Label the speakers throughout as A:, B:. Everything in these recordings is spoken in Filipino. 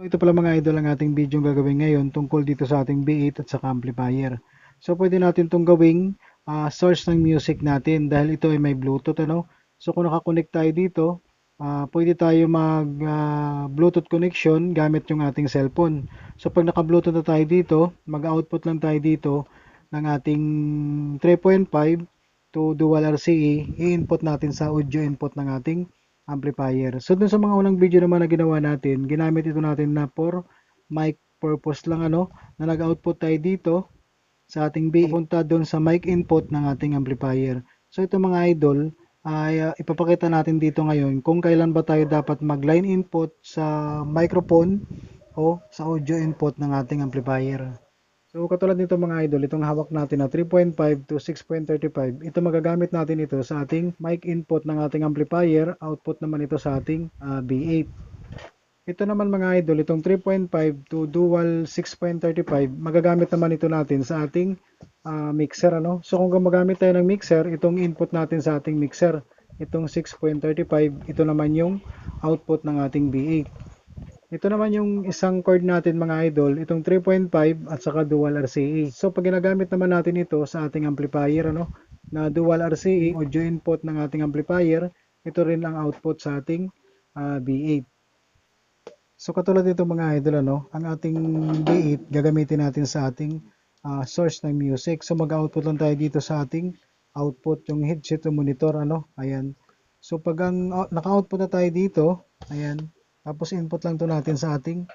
A: So ito pala mga idol ang ating video gagawin ngayon tungkol dito sa ating B8 at saka amplifier. So pwede natin itong gawing ah, source ng music natin dahil ito ay may Bluetooth ano. So kung nakakonect tayo dito, ah, pwede tayo mag ah, Bluetooth connection gamit yung ating cellphone. So pag naka-Bluetooth na tayo dito, mag-output lang tayo dito ng ating 3.5 to dual RCA, i-input natin sa audio input ng ating amplifier. So dun sa mga unang video naman na ginawa natin, ginamit ito natin na for mic purpose lang ano, na nag-output tayo dito sa ating B punta doon sa mic input ng ating amplifier. So ito mga idol, ay uh, ipapakita natin dito ngayon kung kailan ba tayo dapat mag-line input sa microphone o sa audio input ng ating amplifier. So katulad nito mga idol, itong hawak natin na 3.5 to 6.35, ito magagamit natin ito sa ating mic input ng ating amplifier, output naman ito sa ating uh, B8. Ito naman mga idol, itong 3.5 to dual 6.35, magagamit naman ito natin sa ating uh, mixer. Ano? So kung gumagamit tayo ng mixer, itong input natin sa ating mixer, itong 6.35, ito naman yung output ng ating B8. Ito naman yung isang cord natin mga idol, itong 3.5 at saka dual RCA. So pag ginagamit naman natin ito sa ating amplifier, ano, na dual RCA, audio input ng ating amplifier, ito rin ang output sa ating uh, B8. So katulad nito mga idol, ano, ang ating B8 gagamitin natin sa ating uh, source ng music. So mag-output lang tayo dito sa ating output, yung headset o monitor, ano, ayan. So pag ang uh, naka-output na tayo dito, ayan, tapos input lang to natin sa ating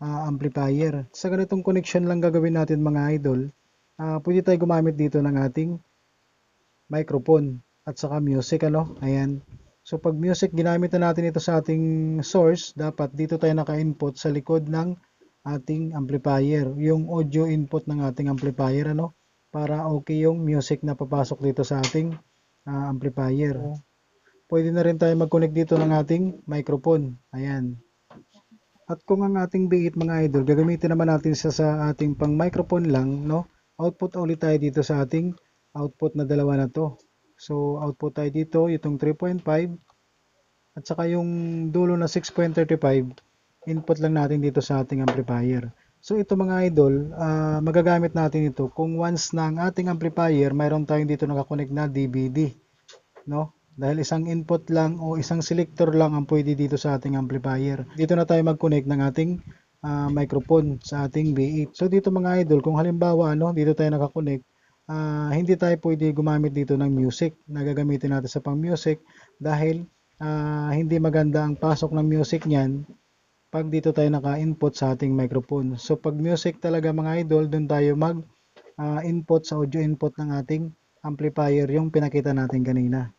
A: uh, amplifier. Sa ganitong connection lang gagawin natin mga idol. Uh, pwede tayo gumamit dito ng ating microphone at saka music ano. Ayan. So pag music ginamit na natin ito sa ating source, dapat dito tayo naka-input sa likod ng ating amplifier, yung audio input ng ating amplifier ano para okay yung music na papasok dito sa ating uh, amplifier. Pwede na rin tayo mag-connect dito ng ating microphone. Ayan. At kung ang ating B8 mga idol, gagamitin naman natin siya sa ating pang microphone lang, no? Output ulit tayo dito sa ating output na dalawa na to. So, output tayo dito, itong 3.5 at saka yung dulo na 6.35, input lang natin dito sa ating amplifier. So, ito mga idol, uh, magagamit natin ito kung once na ang ating amplifier, mayroon tayong dito nakakonect na DVD, no? Dahil isang input lang o isang selector lang ang pwede dito sa ating amplifier. Dito na tayo mag-connect ng ating uh, microphone sa ating B8. So dito mga idol, kung halimbawa ano, dito tayo nakakonect, uh, hindi tayo pwede gumamit dito ng music na gagamitin natin sa pang music dahil uh, hindi maganda ang pasok ng music niyan pag dito tayo naka-input sa ating microphone. So pag music talaga mga idol, doon tayo mag uh, input sa audio input ng ating amplifier yung pinakita natin kanina.